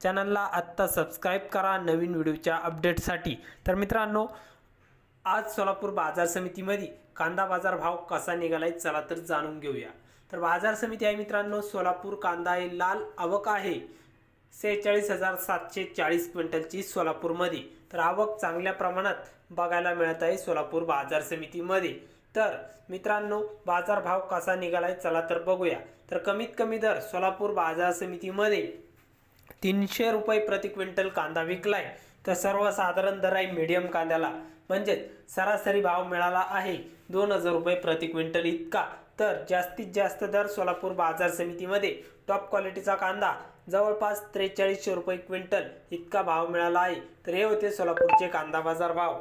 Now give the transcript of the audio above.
चॅनलला आत्ता सबस्क्राईब करा नवीन व्हिडिओच्या अपडेटसाठी तर मित्रांनो आज सोलापूर बाजार समितीमध्ये कांदा बाजार भाव कसा निघालाय चला तर जाणून घेऊया. तर बाजार समिती आहे मित्रांनो सोलापूर कांदा हे लाल आवक आहे. सेहेचाळीस हजार सातशे चाळीस क्विंटलची सोलापूरमध्ये. तर आवक चांगल्या प्रमाणात बघायला मिळत आहे सोलापूर बाजार समितीमध्ये. तर मित्रांनो बाजार भाव कसा निघालाय चला तर बघूया. तर कमीत कमी दर सोलापूर बाजार समितीमध्ये तीनशे रुपये प्रति क्विंटल कांदा विकलाय. तर सर्वसाधारण दर आहे मीडियम कांद्याला म्हणजेच सरासरी भाव मिळाला आहे. दोन हजार रुपये प्रति क्विंटल इतका. तर जास्तीत जास्त दर सोलापूर बाजार समितीमध्ये टॉप क्वालिटीचा कांदा जवळपास त्रेचाळीसशे रुपये क्विंटल इतका भाव मिळाला आहे. तर हे होते सोलापूरचे कांदा बाजार भाव.